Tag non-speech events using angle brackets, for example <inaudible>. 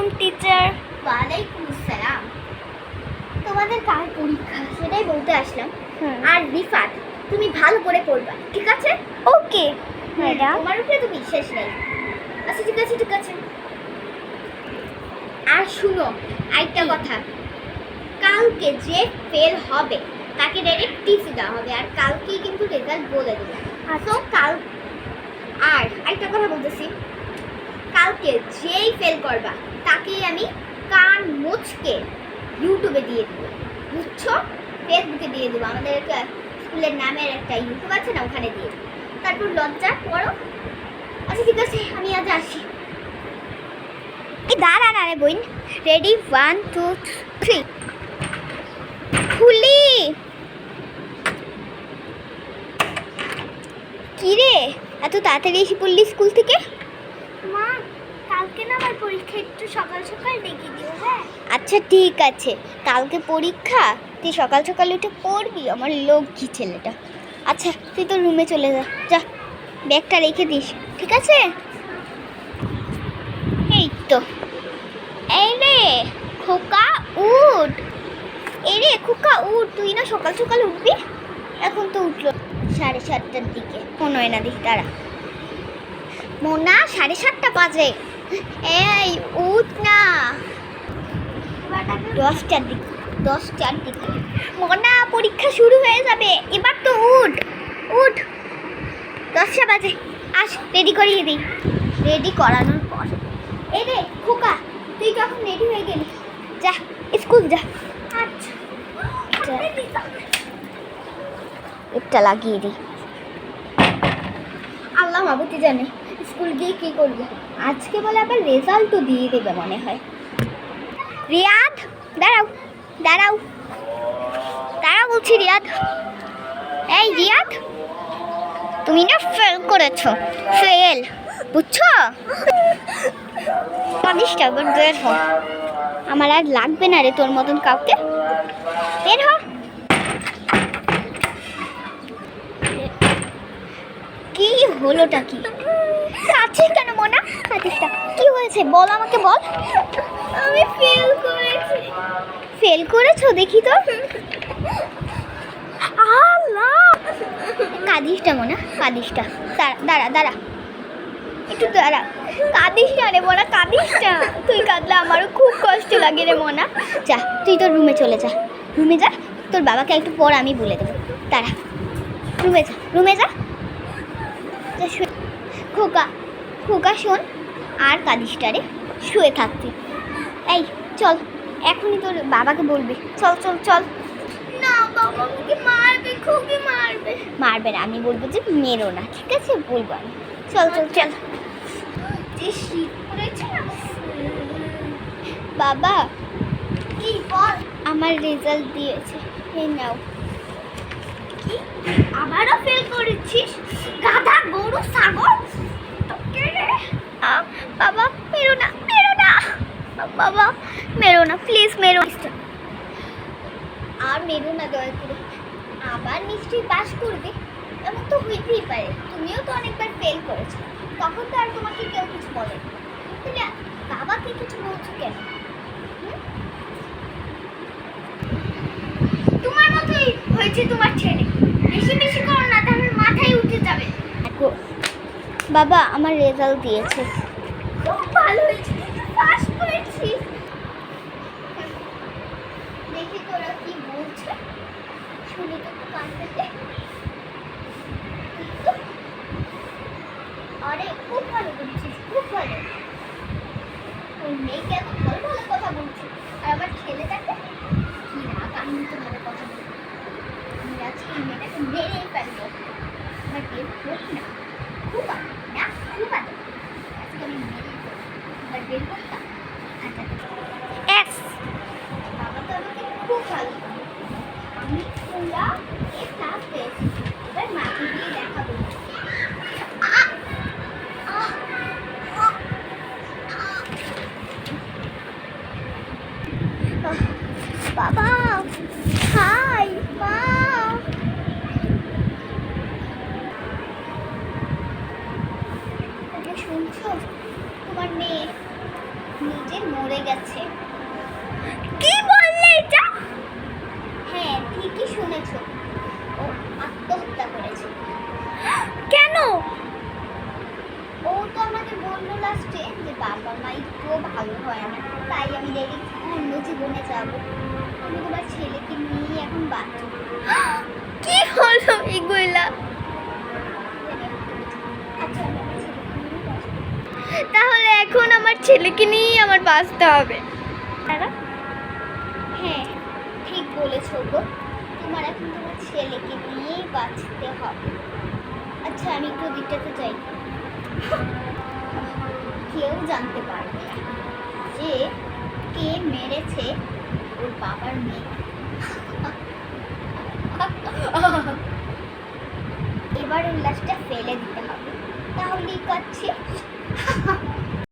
আলাইকুম টিচার ওয়ালাইকুম আসসালাম তোমাদের কার পরীক্ষা? সেটাই বলতে আসলাম। আর রিফাত তুমি ভালো করে পড়বা ঠিক আছে? ওকে ম্যাডাম তোমার উপরে তো বিশ্বাস নেই। আচ্ছা ঠিক আছে ঠিক আছে। আর শুনো আরেকটা কথা। কালকে যে ফেল হবে তাকে ডাইরেক্ট টিসি দেওয়া হবে আর কালকেই কিন্তু রেজাল্ট বলে দেবে। তো কাল আর একটা কথা বলতেছি। কালকে যেই ফেল করবা, তাকেই আমি কান মুচকে ইউটিউবে দিয়ে দেবো। বুঝছ? ফেসবুকে দিয়ে দেবো। আমাদের একটা স্কুলের নামের একটা ইউটিউব আছে না, ওখানে দিয়ে তারপর লজ্জা করো আচ্ছা ঠিক আছে, আমি আজ আসি। দাঁড়া না রে বইন রেডি ওয়ান টু থ্রি খুলি কি রে? এত তাড়াতাড়ি এসে পড়লি স্কুল থেকে? মা, কালকে না আমার পরীক্ষা একটু সকাল সকাল ডেকে দিও হ্যাঁ? আচ্ছা ঠিক আছে। কালকে পরীক্ষা? তুই সকাল সকাল উঠে পড়বি, আমার লক্ষ্মী ছেলেটা। আচ্ছা তুই তো রুমে চলে যা। যা, ব্যাগটা রেখে দিস, ঠিক আছে? এই তো। এই রে, খোকা, উঠ। এই রে, খোকা, উঠ। তুই না সকাল সকাল উঠবি? এখন তো উঠল সাড়ে সাতটার দিকে। কোনো না দিক তারা মোনা সাড়ে সাতটা বাজে। এই উঠ না। দশটার দিকে দশটার দিকে। মোনা পরীক্ষা শুরু হয়ে যাবে। এবার তো উঠ উঠ। দশটা বাজে। আস রেডি করিয়ে দিই। রেডি করানোর পর। এই রে খোকা তুই কখন রেডি হয়ে গেলি। যা স্কুল যা। আচ্ছা। একটা লাগিয়ে দিই। আল্লাহ মাবুতি জানে? স্কুল গিয়ে কী করব? আজকে বলে আবার রেজাল্টও দিয়ে দেবে মনে হয়। রিয়াদ, দাঁড়াও দাঁড়াও। দাঁড়াও বলছি রিয়াদ। এই রিয়াদ, তুমি না ফেল করেছ। ফেল বুঝছ? পালিশটা এবার বের হ। আমার আর লাগবে না রে তোর মতন কাউকে। বের হ। কি হলোটা কি? কাছে কেন মোনা? কাতিসটা কি হয়েছে? বল আমাকে বল। আমি ফেল করেছি। ফেল করেছ? দেখি তো। আল্লাহ! কাদিসটা মোনা কাদিসটা। দাঁড়া দাঁড়া দাঁড়া। একটু দাঁড়া। কাঁদিস না রে মোনা কাঁদিস না তুই কাঁদলে আমারও খুব কষ্ট লাগে রে মোনা। যা তুই তোর রুমে চলে যা। রুমে যা তোর বাবাকে একটু পর আমি বলে দেবো। দাঁড়া রুমে যা রুমে যা। যা খোকা খোকা শোন আর কাদিসটারে শুয়ে থাকতি। এই চল এখনই তোর বাবাকে বলবি। চল চল চল। না বাবা আমাকে মারবে খুবই মারবে। মারবে না আমি বলব যে মেরো না ঠিক আছে? বলব আমি। চল চল চল। যে শীত পড়েছে না? বাবা। কি বল? আমার রেজাল্ট দিয়েছে এই নাও। আবারও ফেল করেছিস? গাধা গরু ছাগল? বাবা মেরো না মেরো না। বাবা, মেরো না প্লিজ মেরো। আর মেরো না দয়া করে। আবার নিশ্চয়ই পাস করবে। এমন তো হইতেই পারে। তুমিও তো অনেকবার ফেল করেছ। তখন তো আর তোমাকে কেউ কিছু বলে তাহলে বাবাকে কিছু বলছো কেন? তোমার মতোই হয়েছে তোমার ছেলে বেশি বেশি করো না তাহলে মাথায় উঠে যাবে বাবা আমার রেজাল্ট দিয়েছে। খুব ভালো হয়েছে পাস করেছিস দেখি তোরা কি বলছে। শুনি তো পেতে আরে খুব ভালো করেছিস খুব ভালো ওই মেয়েকে এত ভালো ভালো কথা বলছে আর আমার ছেলেটাকে কি না আমি তো ভালো কথা বলছি আমি আজকে এই মেয়েটাকে মেরেই ফেলব আমার বের হোক না খুব আদর না খুব আদর আজকে আমি মেরেই ফেলব এবার বের করতাম আচ্ছা এস বাবা তো আমাকে খুব ভালো করে। আমি পুরা এ ক্লাস পেয়েছি এবার মাকে দিয়ে দেখাবো আহ! আহ! আহ! আহ! বাবা হাই মা এটা শুনছো তোমার মেয়ে নিজে মরে গেছে কি বললে এটা হ্যাঁ ঠিকই শুনেছো ও আত্মহত্যা করেছে কেন ও তো আমাকে বলল লাস্টে যে বাবা মা একটুও ভালো হয় না। তাই আমি দেখি অন্য জীবনে যাব। আমি তোমার ছেলেকে নিয়ে এখন বাঁচব <gasps> কি হলো এগুলা? আচ্ছা। তাহলে এখন আমার ছেলেকে নিয়েই আমার বাঁচতে হবে। হ্যাঁ ঠিক বলেছ গো। তোমার এখন তোমার ছেলেকে নিয়েই বাঁচতে হবে। আচ্ছা আমি একটু দিকটাতে যাই। কেউ জানতে পারবে না যে কে মেরেছে ওর বাবার মেয়ে। এবার লাশটা ফেলে দিতে হবে। তাহলে শেষ।